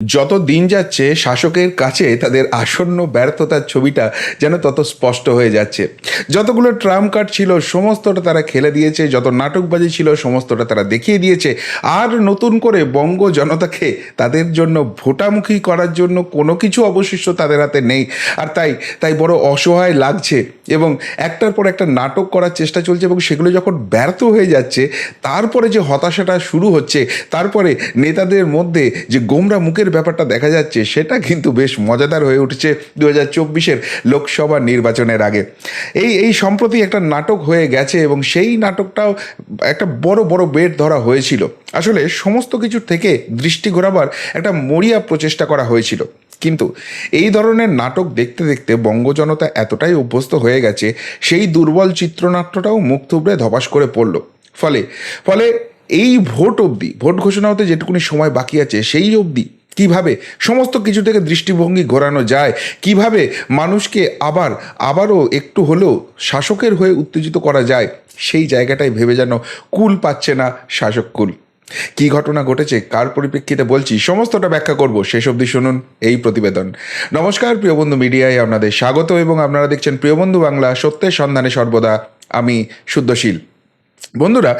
যত দিন যাচ্ছে, শাসকের কাছে তাদের আসন্ন ব্যর্থতার ছবিটা যেন তত স্পষ্ট হয়ে যাচ্ছে। যতগুলো ট্রাম কার্ড ছিল, সমস্তটা তারা খেলে দিয়েছে, যত নাটকবাজি ছিল, সমস্তটা তারা দেখিয়ে দিয়েছে। আর নতুন করে বঙ্গ জনতাকে তাদের জন্য ভোটামুখী করার জন্য কোনো কিছু অবশিষ্ট তাদের হাতে নেই। আর তাই তাই বড় অসহায় লাগছে এবং একটার পর একটা নাটক করার চেষ্টা চলছে এবং সেগুলো যখন ব্যর্থ হয়ে যাচ্ছে, তারপরে যে হতাশাটা শুরু হচ্ছে, তারপরে নেতাদের মধ্যে যে গোমরা মুখের ব্যাপারটা দেখা যাচ্ছে, সেটা কিন্তু বেশ মজাদার হয়ে উঠছে দু হাজার চব্বিশের লোকসভা নির্বাচনের আগে। এই এই সম্প্রতি একটা নাটক হয়ে গেছে এবং সেই নাটকটাও একটা বড় বড় বেট ধরা হয়েছিল। আসলে সমস্ত কিছুর থেকে দৃষ্টি ঘোরাবার একটা মরিয়া প্রচেষ্টা করা হয়েছিল। কিন্তু এই ধরনের নাটক দেখতে দেখতে বঙ্গজনতা এতটাই অভ্যস্ত হয়ে গেছে, সেই দুর্বল চিত্রনাট্যটাও মুখ থুবড়ে ধপাস করে পড়ল। ফলে ফলে এই ভোট অবধি, ভোট ঘোষণা হতে যেটুকুনি সময় বাকি আছে, সেই অবধি কীভাবে সমস্ত কিছু থেকে দৃষ্টিভঙ্গি ঘোরানো যায়? কীভাবে মানুষকে আবার, আবারও একটু হলেও শাসকের হয়ে উত্তেজিত করা যায়? সেই জায়গাটাই ভেবে যেন কুল পাচ্ছে না শাসক কুল। কি ঘটনা ঘটেছে? কার পরিপ্রেক্ষিতে বলছি? সমস্তটা ব্যাখ্যা করব। শেষ অবধি শুনুন এই প্রতিবেদন। নমস্কার, প্রিয় বন্ধু মিডিয়ায় আপনাদের স্বাগত এবং আপনারা দেখছেন প্রিয় বন্ধু বাংলা সত্যের সন্ধানে সর্বদা। আমি শুদ্ধশীল। বন্ধুরা,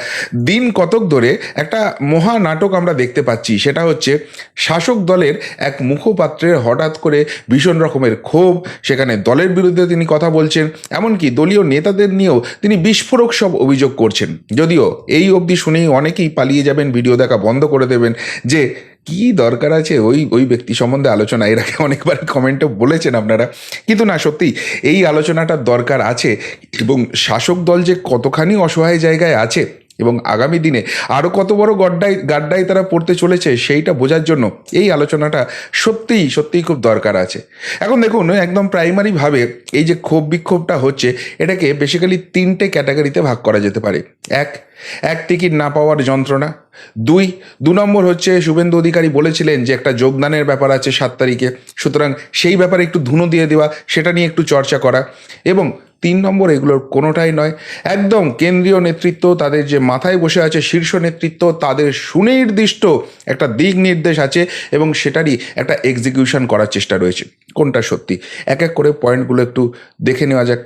দিন কতক ধরে একটা মহা নাটক আমরা দেখতে পাচ্ছি। সেটা হচ্ছে শাসক দলের এক মুখপাত্রের হঠাৎ করে ভীষণ রকমের ক্ষোভ। সেখানে দলের বিরুদ্ধে তিনি কথা বলছেন, এমনকি দলীয় নেতাদের নিয়েও তিনি বিস্ফোরক সব অভিযোগ করছেন। যদিও এই অবধি শুনেই অনেকেই পালিয়ে যাবেন, ভিডিও দেখা বন্ধ করে দেবেন যে কি দরকার আছে ওই ওই ব্যক্তি সম্বন্ধে আলোচনা? এর আগে অনেকবার কমেন্টে বলেছেন আপনারা। কিন্তু না, সত্যি, এই আলোচনাটার দরকার আছে এবং শাসক দল যে কতখানি অসহায় জায়গায় আছে এবং আগামী দিনে আরও কত বড় গড্ডায় গাড্ডায় তারা পড়তে চলেছে সেইটা বোঝার জন্য এই আলোচনাটা সত্যিই সত্যিই খুব দরকার আছে। এখন দেখুন, একদম প্রাইমারিভাবে এই যে ক্ষোভ বিক্ষোভটা হচ্ছে, এটাকে বেসিক্যালি তিনটে ক্যাটাগরিতে ভাগ করা যেতে পারে। এক এক টিকিট না পাওয়ার যন্ত্রণা। দুই, দু নম্বর হচ্ছে শুভেন্দু অধিকারী বলেছিলেন যে একটা যোগদানের ব্যাপার আছে সাত তারিখে। সুতরাং সেই ব্যাপারে একটু ধুনো দিয়ে দেওয়া, সেটা নিয়ে একটু চর্চা করা। এবং তিন নম্বর এগুলোর কোনোটাই নয়। একদম কেন্দ্রীয় নেতৃত্ব তাদের যে মাথায় বসে আছে, শীর্ষ নেতৃত্ব তাদের সুনির্দিষ্ট একটা দিক নির্দেশ আছে এবং সেটারই একটা এক্সিকিউশন করার চেষ্টা রয়েছে। কোনটা সত্যি? এক এক করে পয়েন্টগুলো একটু দেখে নেওয়া যাক।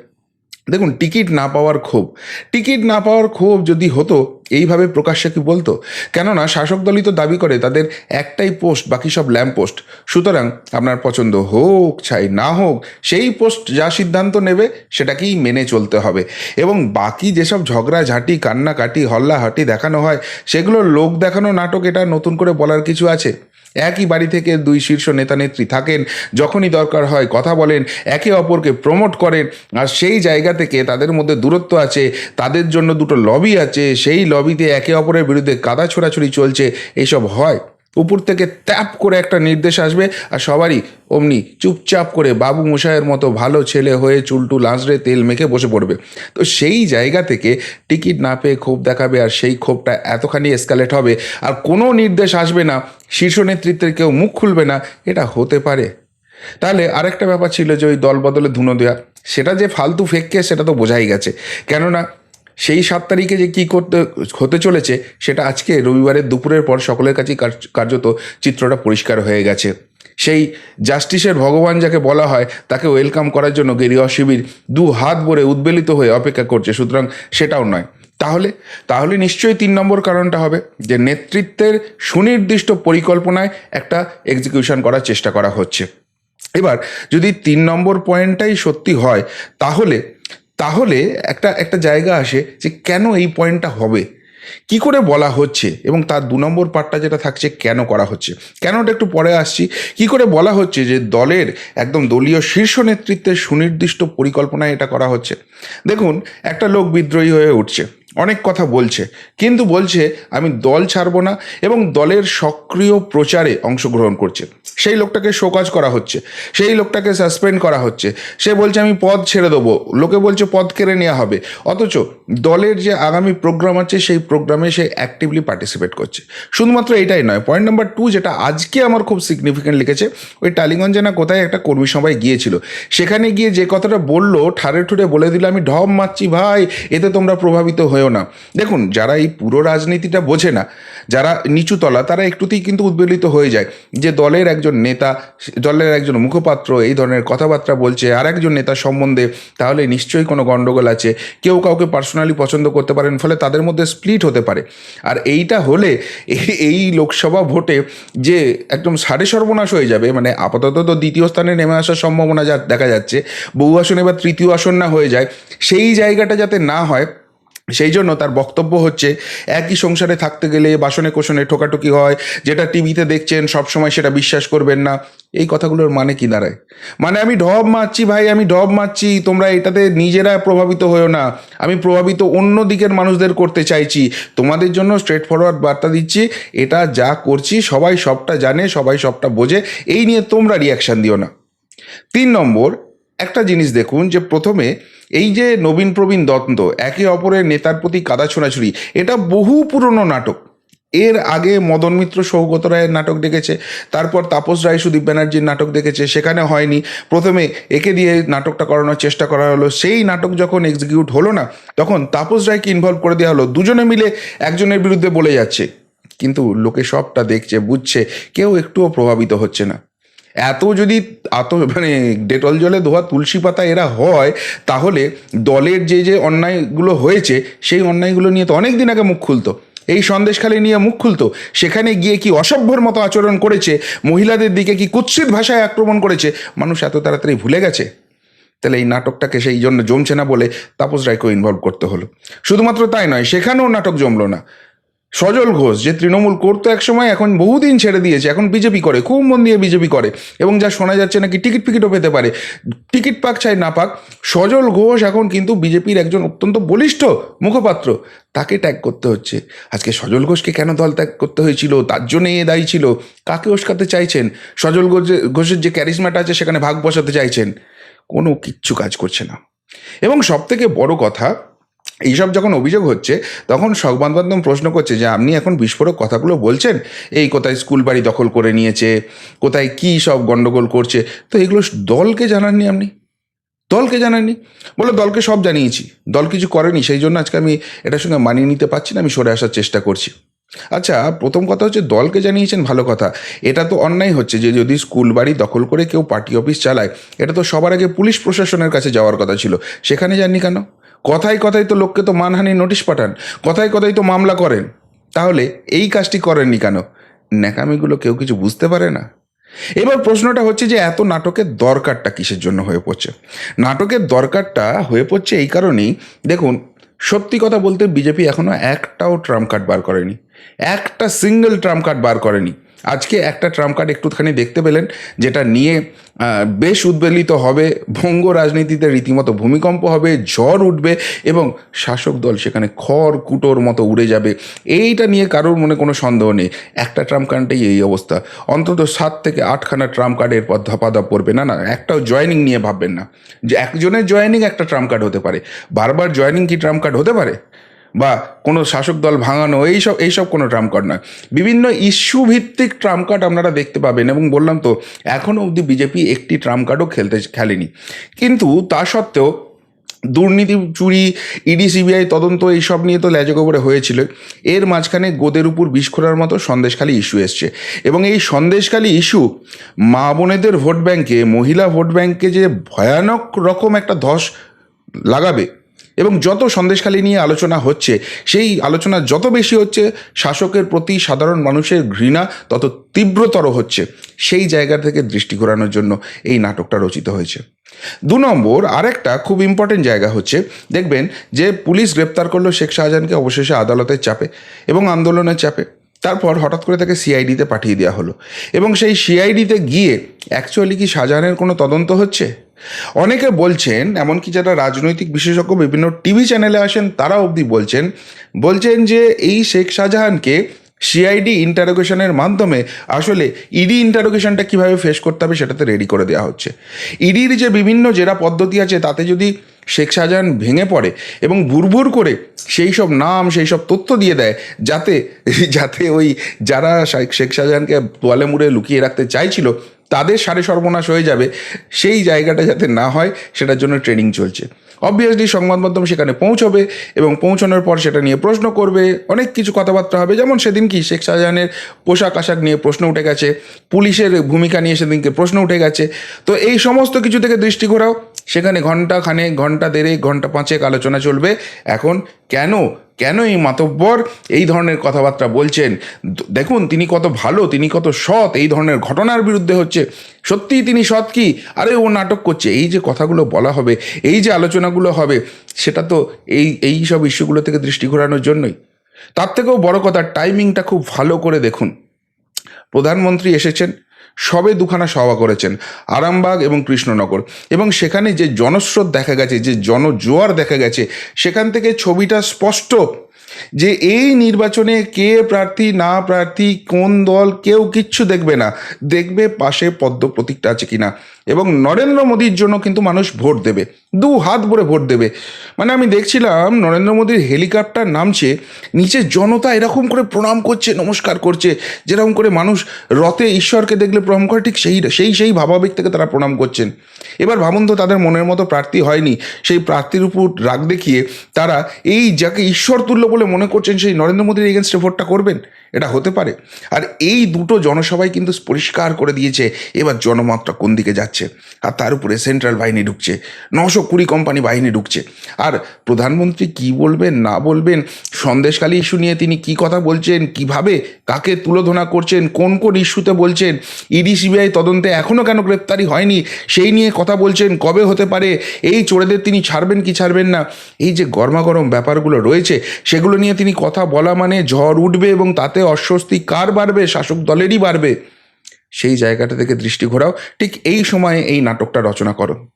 দেখুন, টিকিট না পাওয়ার ক্ষোভ। টিকিট না পাওয়ার ক্ষোভ যদি হতো এইভাবে প্রকাশ্যে কি বলতো? কেননা শাসক দলই তো দাবি করে, তাদের একটাই পোস্ট, বাকি সব ল্যাম্প পোস্ট। সুতরাং আপনার পছন্দ হোক চাই না হোক, সেই পোস্ট যা সিদ্ধান্ত নেবে, সেটাকেই মেনে চলতে হবে। এবং বাকি যেসব ঝগড়া ঝাঁটি কান্নাকাটি, হল্লাহাটি দেখানো হয়, সেগুলো লোক দেখানো নাটক, এটা নতুন করে বলার কিছু আছে? একই বাড়ি থেকে দুই শীর্ষ নেতা নেত্রী থাকেন, যখনই দরকার হয় কথা বলেন, একে অপরকে প্রমোট করেন, আর সেই জায়গা থেকে তাদের মধ্যে দূরত্ব আছে, তাদের জন্য দুটো লবি আছে, সেই লবিতে একে অপরের বিরুদ্ধে কাদা ছোড়াছুড়ি চলছে এইসব হয়। উপর থেকে ট্যাপ করে একটা নির্দেশ আসবে আর সবারই অমনি চুপচাপ করে বাবু মশাইয়ের মতো ভালো ছেলে হয়ে চুলটু লাঁচড়ে তেল মেখে বসে পড়বে। তো সেই জায়গা থেকে টিকিট না পেয়ে ক্ষোভ দেখাবে আর সেই ক্ষোভটা এতখানি এসকালেট হবে আর কোনো নির্দেশ আসবে না, শীর্ষ নেতৃত্বের কেউ মুখ খুলবে না, এটা হতে পারে। তাহলে আরেকটা ব্যাপার ছিল যে ওই দল বদলে ধুনো দেওয়া সেটা যে ফালতু ফেক কেস সেটা তো বোঝাই গেছে। কেননা সেই সাত তারিখে যে কী করতে, হতে চলেছে, সেটা আজকে রবিবারের দুপুরের পর সকলের কাছেই কার্য- কার্যত চিত্রটা পরিষ্কার হয়ে গেছে। সেই জাস্টিসের ভগবান যাকে বলা হয়, তাকে ওয়েলকাম করার জন্য গেরিয়া শিবির দু হাত ভরে উদ্বেলিত হয়ে অপেক্ষা করছে, সুতরাং সেটাও নয়। তাহলে তাহলে নিশ্চয়ই তিন নম্বর কারণটা হবে যে নেতৃত্বের সুনির্দিষ্ট পরিকল্পনায় একটা এক্সিকিউশন করার চেষ্টা করা হচ্ছে। এবার, যদি তিন নম্বর পয়েন্টটাই সত্যি হয়, তাহলে তাহলে একটা একটা জায়গা আসে যে কেন এই পয়েন্টটা হবে? কি করে বলা হচ্ছে? এবং তার দু নম্বর পার্টটা যেটা থাকছে, কেন করা হচ্ছে? কেনটা একটু পরে আসছি। কি করে বলা হচ্ছে যে দলের একদম দলীয় শীর্ষ নেতৃত্বের সুনির্দিষ্ট পরিকল্পনায় এটা করা হচ্ছে? দেখুন, একটা লোক বিদ্রোহী হয়ে উঠছে। অনেক কথা বলছে, কিন্তু বলছে আমি দল ছাড়বো না এবং দলের সক্রিয় প্রচারে অংশগ্রহণ করছে। সেই লোকটাকে শোকাজ করা হচ্ছে, সেই লোকটাকে সাসপেন্ড করা হচ্ছে। সে বলছে আমি পদ ছেড়ে দেবো, লোকে বলছে পদ কেড়ে নেওয়া হবে। অথচ দলের যে আগামী প্রোগ্রাম আছে, সেই প্রোগ্রামে সে অ্যাক্টিভলি পার্টিসিপেট করছে। শুধুমাত্র এটাই নয় পয়েন্ট নাম্বার টু যেটা আজকে আমার খুব সিগনিফিকেন্ট লিখেছে, ওই টালিগঞ্জে না কোথায় একটা কর্মী সভায় গিয়েছিল। সেখানে গিয়ে যে কথাটা বলল ঠারে ঠুরে বলে দিল, আমি ঢপ মারছি ভাই, এতে তোমরা প্রভাবিত হয়েও হয়েও না। দেখুন, যারা এই পুরো রাজনীতিটা বোঝে না, যারা নিচুতলা তারা একটুতেই কিন্তু উদ্বেলিত হয়ে যায় যে দলের একজন নেতা, দলের একজন মুখপাত্র এই ধরনের কথাবার্তা বলছে, আর একজন নেতা সম্বন্ধে তাহলে নিশ্চয়ই কোনো গণ্ডগোল আছে। কেউ কাউকে পার্সোনালি পছন্দ করতে পারেন, ফলে তাদের মধ্যে স্প্লিট হতে পারে। আর এইটা হলে এই- লোকসভা ভোটে যে একদম সাড়ে সর্বনাশ হয়ে যাবে মানে আপাতত তো দ্বিতীয় স্থানে নেমে আসার সম্ভাবনা যা দেখা যাচ্ছে, বহু আসন এবার তৃতীয় আসন না হয়ে যায়, সেই জায়গাটা যাতে না হয় সেই জন্য তার বক্তব্য হচ্ছে, একই সংসারে থাকতে গেলে বাসনে কোষণে ঠোকাঠুকি হয়, যেটা টিভিতে দেখছেন সবসময় সেটা বিশ্বাস করবেন না। এই কথাগুলোর মানে কি দাঁড়ায়? মানে আমি ঢব মারছি ভাই, আমি ঢব মারছি, তোমরা এটাতে নিজেরা প্রভাবিত হয়েও না। আমি প্রভাবিত অন্য দিকের মানুষদের করতে চাইছি। তোমাদের জন্য স্ট্রেট ফরওয়ার্ড বার্তা দিচ্ছি, এটা যা করছি, সবাই সবটা জানে, সবাই সবটা বোঝে, এই নিয়ে তোমরা রিয়াকশান দিও না। তিন নম্বর, একটা জিনিস দেখুন যে প্রথমে এই যে নবীন প্রবীণ দ্বন্দ্ব একে অপরের নেতার প্রতি কাদা ছোড়াছুড়ি, এটা বহু পুরনো নাটক। এর আগে মদন মিত্র সৌগত রায়ের নাটক দেখেছে, তারপর তাপস রায় সুদীপ ব্যানার্জির নাটক দেখেছে, সেখানে হয়নি। প্রথমে একে দিয়ে নাটকটা করানোর চেষ্টা করা হলো। সেই নাটক যখন এক্সিকিউট হলো না, তখন তাপস রায়কে ইনভলভ করে দেওয়া হলো। দুজনে মিলে একজনের বিরুদ্ধে বলে যাচ্ছে। কিন্তু লোকে সবটা দেখছে, বুঝছে, কেউ একটুও প্রভাবিত হচ্ছে না। এত যদি এত মানে ডেটল জলে ধোয়া তুলসী পাতা এরা হয়, তাহলে দলের যে যে অন্যায়গুলো হয়েছে, সেই অন্যায়গুলো নিয়ে তো অনেক দিন আগে মুখ খুলতো। এই সন্দেশখালি নিয়ে মুখ খুলতো। সেখানে গিয়ে কি অসভ্যর মতো আচরণ করেছে? মহিলাদের দিকে কি কুৎসিত ভাষায় আক্রমণ করেছে? মানুষ এত তাড়াতাড়ি ভুলে গেছে? তাহলে এই নাটকটাকে সেই জন্য জমছে না বলে তাপস রায়কেও ইনভলভ করতে হলো। শুধুমাত্র তাই নয়, সেখানেও নাটক জমলো না। সজল ঘোষ, যে তৃণমূল করতো এক সময় এখন বহুদিন ছেড়ে দিয়েছে। এখন বিজেপি করে, খুব মন দিয়ে বিজেপি করে। এবং যা শোনা যাচ্ছে নাকি টিকিট ফিকিটও পেতে পারে। টিকিট পাক চাই, না পাক, সজল ঘোষ এখন কিন্তু বিজেপির একজন অত্যন্ত বলিষ্ঠ মুখপাত্র। তাকে ট্যাগ করতে হচ্ছে। আজকে সজল ঘোষকে কেন দল ত্যাগ করতে হয়েছিল? তার জন্য এ দায়ী ছিল। কাকে উস্কাতে চাইছেন? সজল ঘোষের ঘোষের যে ক্যারিসমাটা আছে, সেখানে ভাগ বসাতে চাইছেন? কোনো কিচ্ছু কাজ করছে না। এবং সব থেকে বড় কথা এইসব যখন অভিযোগ হচ্ছে, তখন সংবাদ মাধ্যম প্রশ্ন করছে যে, আপনি এখন বিস্ফোরক কথাগুলো বলছেন? এই কোথায় স্কুল বাড়ি দখল করে নিয়েছে? কোথায় কি সব গন্ডগোল করছে? তো এগুলো দলকে জানাননি আপনি? দলকে জানাননি? বলে, দলকে সব জানিয়েছি। দল কিছু করেনি, সেই জন্য আজকে আমি এটার সঙ্গে মানিয়ে নিতে পারছি না, আমি সরে আসার চেষ্টা করছি। আচ্ছা প্রথম কথা হচ্ছে, দলকে জানিয়েছেন, ভালো কথা। এটা তো অন্যায় হচ্ছে যে, যদি স্কুল বাড়ি দখল করে কেউ পার্টি অফিস চালায়, এটা তো সবার আগে পুলিশ প্রশাসনের কাছে যাওয়ার কথা ছিল। সেখানে যাননি কেন? কথায় কথায় তো লোককে তো মানহানি নোটিশ পাঠান, কথায় কথায় তো মামলা করেন। তাহলে এই কাজটি করেননি কেন? ন্যাকামিগুলো কেউ কিছু বুঝতে পারে না। এবার প্রশ্নটা হচ্ছে যে এত নাটকের দরকারটা কিসের জন্য হয়ে পড়ছে? নাটকের দরকারটা হয়ে পড়ছে এই কারণেই, দেখুন, সত্যি কথা বলতে বিজেপি এখনও একটাও ট্রাম্প কার্ড বার করেনি। একটা সিঙ্গেল ট্রাম্প কার্ড বার করেনি। আজকে একটা ট্রাম্প কার্ড একটুখানি দেখতে পেলেন, যেটা নিয়ে বেশ উদ্বেলিত হবে, ভঙ্গ রাজনীতিতে রীতিমতো ভূমিকম্প হবে, ঝড় উঠবে এবং শাসক দল সেখানে খড় কুটোর মতো উড়ে যাবে। এইটা নিয়ে কারোর মনে কোনো সন্দেহ নেই। একটা ট্রাম্প কার্ডেই এই অবস্থা। অন্তত সাত থেকে আটখানা ট্রাম্প কার্ডের পর ধপাধপ পড়বে না না, একটাও জয়নিং নিয়ে ভাববেন না। যে একজনের জয়নিং একটা ট্রাম্প কার্ড হতে পারে। বারবার জয়নিং কি ট্রাম্প কার্ড হতে পারে? বা কোনো শাসক দল ভাঙানো এইসব এইসব কোনো ট্রাম্প কার্ড নয়। বিভিন্ন ইস্যু ভিত্তিক ট্রাম্প কার্ড আপনারা দেখতে পাবেন এবং বললাম তো এখনও অবধি বিজেপি একটি ট্রাম্প কার্ডও খেলতে খেলেনি। কিন্তু তা সত্ত্বেও দুর্নীতি চুরি, ইডি, সিবিআই তদন্ত এইসব নিয়ে তো ল্যাজগোবরে হয়েছিল। এর মাঝখানে গোদের উপর খোলার মতো সন্দেশখালী ইস্যু এসছে। এবং এই সন্দেশখালী ইস্যু মা বোনেদের ভোট ব্যাংকে, মহিলা ভোট ব্যাংকে যে ভয়ানক রকম একটা ধস লাগাবে এবং যত সন্দেশখালী নিয়ে আলোচনা হচ্ছে, সেই আলোচনা যত বেশি হচ্ছে, শাসকের প্রতি সাধারণ মানুষের ঘৃণা তত তীব্রতর হচ্ছে। সেই জায়গা থেকে দৃষ্টি ঘোরানোর জন্য এই নাটকটা রচিত হয়েছে। দু নম্বর, আরেকটা খুব ইম্পর্টেন্ট জায়গা হচ্ছে, দেখবেন যে পুলিশ গ্রেপ্তার করল শেখ শাহজাহানকে, অবশেষে আদালতের চাপে এবং আন্দোলনের চাপে। তারপর হঠাৎ করে তাকে সিআইডিতে পাঠিয়ে দেওয়া হলো। এবং সেই সিআইডিতে গিয়ে অ্যাকচুয়ালি কি শাহজাহানের কোনো তদন্ত হচ্ছে? অনেকে বলছেন, এমনকি যারা রাজনৈতিক বিশেষজ্ঞ বিভিন্ন টিভি চ্যানেলে আসেন, তারা অবধি বলছেন বলছেন যে এই শেখ শাহজাহানকে সিআইডি ইন্টারোগেশনের মাধ্যমে আসলে ইডি ইন্টারোগেশনটা কীভাবে ফেস করতে হবে সেটাতে রেডি করে দেওয়া হচ্ছে। ইডির যে বিভিন্ন জেরা পদ্ধতি আছে, তাতে যদি শেখ শাহজাহান ভেঙে পড়ে এবং ভুরভুর করে সেই সব নাম সেই সব তথ্য দিয়ে দেয়, যাতে যাতে ওই যারা শেখ শাহজাহানকে তোয়ালে মুড়ে লুকিয়ে রাখতে চাইছিল তাদের সাড়ে সর্বনাশ হয়ে যাবে, সেই জায়গাটা যাতে না হয়, সেটার জন্য ট্রেনিং চলছে। অবভিয়াসলি সংবাদ মাধ্যম সেখানে পৌঁছবে এবং পৌঁছানোর পর সেটা নিয়ে প্রশ্ন করবে, অনেক কিছু কথাবার্তা হবে। যেমন সেদিন কি শেখ শাহজাহানের পোশাক আশাক নিয়ে প্রশ্ন উঠে গেছে, পুলিশের ভূমিকা নিয়ে সেদিনকে প্রশ্ন উঠে গেছে। তো এই সমস্ত কিছু থেকে দৃষ্টি ঘোরাও। সেখানে ঘণ্টা খানে ঘণ্টা দেড়েক ঘণ্টা পাঁচেক আলোচনা চলবে। এখন কেন কেন এই মাতব্বর এই ধরনের কথাবার্তা বলছেন? দেখুন, তিনি কত ভালো, তিনি কত সৎ, এই ধরনের ঘটনার বিরুদ্ধে হচ্ছে। সত্যিই তিনি সৎ কি? আরে, ও নাটক করছে। এই যে কথাগুলো বলা হবে, এই যে আলোচনাগুলো হবে, সেটা তো এই এই সব ইস্যুগুলো থেকে দৃষ্টি ঘোরানোর জন্যই। তার থেকেও বড় কথা, টাইমিংটা খুব ভালো করে দেখুন। প্রধানমন্ত্রী এসেছেন সবে দুখানা সভা করেছেন আরামবাগ এবং কৃষ্ণনগর। এবং সেখানে যে জনস্রোত দেখা গেছে, যে জনজোয়ার দেখা গেছে, সেখান থেকে ছবিটা স্পষ্ট যে এই নির্বাচনে কে প্রার্থী, না প্রার্থী, কোন দল, কেউ কিচ্ছু দেখবে না। দেখবে পাশে পদ্ম প্রতীকটা আছে কিনা। এবং নরেন্দ্র মোদীর জন্য কিন্তু মানুষ ভোট দেবে। দু হাত ভরে ভোট দেবে। মানে আমি দেখছিলাম নরেন্দ্র মোদীর হেলিকপ্টার নামছে, নিচে জনতা এরকম করে প্রণাম করছে, নমস্কার করছে, যেরকম করে মানুষ রথে ঈশ্বরকে দেখলে প্রণাম করে, ঠিক সেই সেই সেই ভাবাবেগ থেকে তারা প্রণাম করছেন। এবার ভাবুন তো তাদের মনের মতো প্রার্থী হয়নি। সেই প্রার্থীর উপর রাগ দেখিয়ে তারা এই যাকে ঈশ্বর তুল্য বলে মনে করছেন সেই নরেন্দ্র মোদীর এগেনস্টে ভোটটা করবেন? এটা হতে পারে। আর এই দুটো জনসভাই কিন্তু পরিষ্কার করে দিয়েছে, এবার জনমাত্রা কোন দিকে যাচ্ছে? আর তার উপরে সেন্ট্রাল বাহিনী ঢুকছে, নশো কুড়ি কোম্পানি বাহিনী ঢুকছে। আর প্রধানমন্ত্রী কি বলবেন, না বলবেন, সন্দেশখালী ইস্যু নিয়ে তিনি কি কথা বলছেন, কীভাবে, কাকে তুলোধনা করছেন, কোন কোন ইস্যুতে বলছেন, ইডি, সিবিআই তদন্তে এখনও কেন গ্রেপ্তারি হয়নি, সেই নিয়ে কথা বলছেন, কবে হতে পারে, এই চোরেদের তিনি ছাড়বেন কি ছাড়বেন না? এই যে গরমাগরম ব্যাপারগুলো রয়েছে, সেগুলো নিয়ে তিনি কথা বলা মানে ঝড় উঠবে এবং তাতে অস্বস্তি কার বাড়বে? শাসক দলেরই বাড়বে। সেই জায়গাটা থেকে দৃষ্টি ঘোরাও। ঠিক এই সময়ে এই নাটকটা রচনা করো।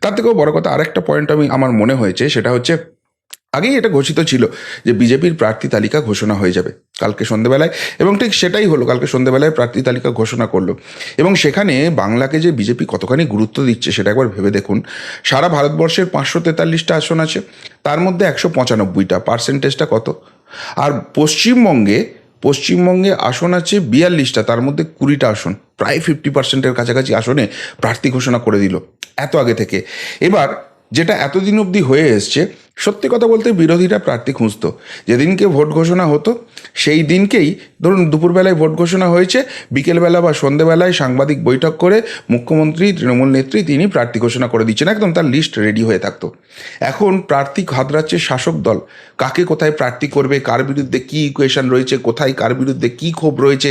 তার থেকেও বড় কথা আরেকটা পয়েন্ট আমি, আমার মনে হয়েছে, সেটা হচ্ছে আগেই এটা ঘোষিত ছিল যে বিজেপির প্রার্থী তালিকা ঘোষণা হয়ে যাবে কালকে সন্ধেবেলায় এবং ঠিক সেটাই হলো, কালকে সন্ধেবেলায় প্রার্থী তালিকা ঘোষণা করল। এবং সেখানে বাংলাকে যে বিজেপি কতখানি গুরুত্ব দিচ্ছে সেটা একবার ভেবে দেখুন। সারা ভারতবর্ষের পাঁচশো তেতাল্লিশটা আসন আছে, তার মধ্যে একশো পঁচানব্বইটা। পার্সেন্টেজটা কত? আর পশ্চিমবঙ্গে পশ্চিমবঙ্গে আসন আছে বিয়াল্লিশটা, তার মধ্যে কুড়িটা আসন। প্রায় ফিফটি পার্সেন্টের কাছাকাছি আসনে প্রার্থী ঘোষণা করে দিল, এত আগে থেকে। এবার যেটা এতদিন অবধি হয়ে এসছে সত্যি কথা বলতে বিরোধীরা প্রার্থী খুঁজতো। যেদিনকে ভোট ঘোষণা হতো, সেই দিনকেই ধরুন দুপুরবেলায় ভোট ঘোষণা হয়েছে, বিকেলবেলা বা সন্ধেবেলায় সাংবাদিক বৈঠক করে মুখ্যমন্ত্রী, তৃণমূল নেত্রী তিনি প্রার্থী ঘোষণা করে দিচ্ছেন। একদম তার লিস্ট রেডি হয়ে থাকতো। এখন প্রার্থী হাতড়াচ্ছে শাসক দল। কাকে কোথায় প্রার্থী করবে, কার বিরুদ্ধে কী ইকুয়েশন রয়েছে, কোথায় কার বিরুদ্ধে কী ক্ষোভ রয়েছে,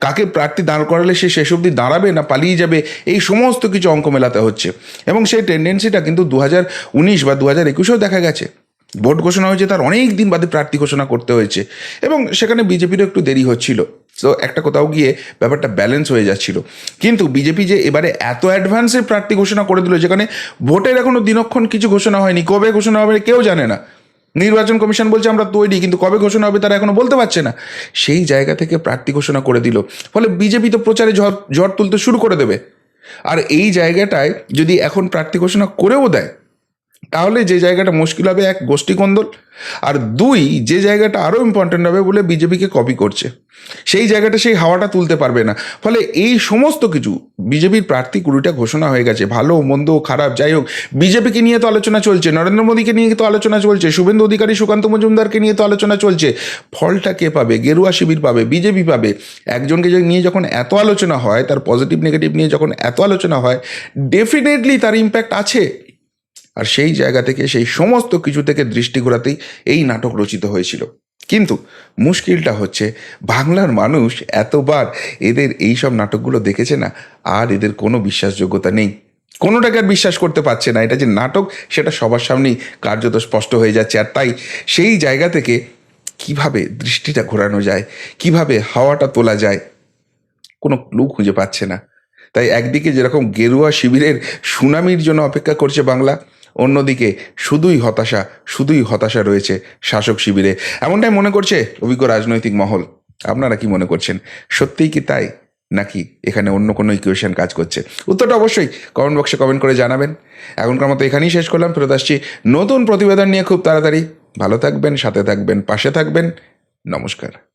কাকে প্রার্থী দাঁড় করালে সে শেষ অবধি দাঁড়াবে না পালিয়ে যাবে, এই সমস্ত কিছু অঙ্ক মেলাতে হচ্ছে। এবং সেই টেন্ডেন্সিটা কিন্তু দু উনিশ বা দু হাজার একুশেও দেখা গেছে। ভোট ঘোষণা হয়েছে, তার অনেক দিন বাদে প্রার্থী ঘোষণা করতে হয়েছে। এবং সেখানে বিজেপিরও একটু দেরি হচ্ছিল। তো একটা কোথাও গিয়ে ব্যাপারটা ব্যালেন্স হয়ে যাচ্ছিল। কিন্তু বিজেপি যে এবারে এত অ্যাডভান্সে প্রার্থী ঘোষণা করে দিল, যেখানে ভোটের এখনও দিনক্ষণ কিছু ঘোষণা হয়নি, কবে ঘোষণা হবে কেউ জানে না। নির্বাচন কমিশন বলছে আমরা তৈরি, কিন্তু কবে ঘোষণা হবে তারা এখনও বলতে পারছে না। সেই জায়গা থেকে প্রার্থী ঘোষণা করে দিল। ফলে বিজেপি তো প্রচারে ঝড় ঝড় তুলতে শুরু করে দেবে। আর এই জায়গাটায় যদি এখন প্রার্থী ঘোষণা করেও দেয় তাহলে যে জায়গাটা মুশকিল হবে, এক, গোষ্ঠী কন্দল, আর দুই, যে জায়গাটা আরও ইম্পর্টেন্ট হবে বলে বিজেপিকে কপি করছে। সেই জায়গাটা সেই হাওয়াটা তুলতে পারবে না। ফলে এই সমস্ত কিছু বিজেপির প্রার্থী কুড়িটা ঘোষণা হয়ে গেছে। ভালো, মন্দ, খারাপ, যাই হোক, বিজেপিকে নিয়ে তো আলোচনা চলছে, নরেন্দ্র মোদীকে নিয়ে তো আলোচনা চলছে, শুভেন্দু অধিকারী সুকান্ত মজুমদারকে নিয়ে তো আলোচনা চলছে। ফলটা কে পাবে? গেরুয়া শিবির পাবে, বিজেপি পাবে। একজনকে নিয়ে যখন এত আলোচনা হয়, তার পজিটিভ নেগেটিভ নিয়ে যখন এত আলোচনা হয় ডেফিনেটলি তার ইম্প্যাক্ট আছে। আর সেই জায়গা থেকে, সেই সমস্ত কিছু থেকে দৃষ্টি ঘোরাতেই এই নাটক রচিত হয়েছিল। কিন্তু মুশকিলটা হচ্ছে, বাংলার মানুষ এতবার এদের এই সব নাটকগুলো দেখেছে না, আর এদের কোনো বিশ্বাসযোগ্যতা নেই। কোনোটাকে আর বিশ্বাস করতে পারছে না। এটা যে নাটক, সেটা সবার সামনেই কার্যত স্পষ্ট হয়ে যাচ্ছে। আর তাই সেই জায়গা থেকে কীভাবে দৃষ্টিটা ঘোরানো যায়, কীভাবে হাওয়াটা তোলা যায়, কোনো ক্লু খুঁজে পাচ্ছে না। তাই একদিকে যেরকম গেরুয়া শিবিরের সুনামির জন্য অপেক্ষা করছে বাংলা অন্যদিকে শুধুই হতাশা শুধুই হতাশা রয়েছে শাসক শিবিরে। এমনটাই মনে করছে অভিজ্ঞ রাজনৈতিক মহল। আপনারা কি মনে করছেন? সত্যিই কি তাই? নাকি এখানে অন্য কোনো ইকুয়েশন কাজ করছে? উত্তরটা অবশ্যই কমেন্ট বক্সে কমেন্ট করে জানাবেন। এখনকার মতো এখানেই শেষ করলাম। ফেরত আসছি নতুন প্রতিবেদন নিয়ে খুব তাড়াতাড়ি। ভালো থাকবেন, সাথে থাকবেন, পাশে থাকবেন। নমস্কার।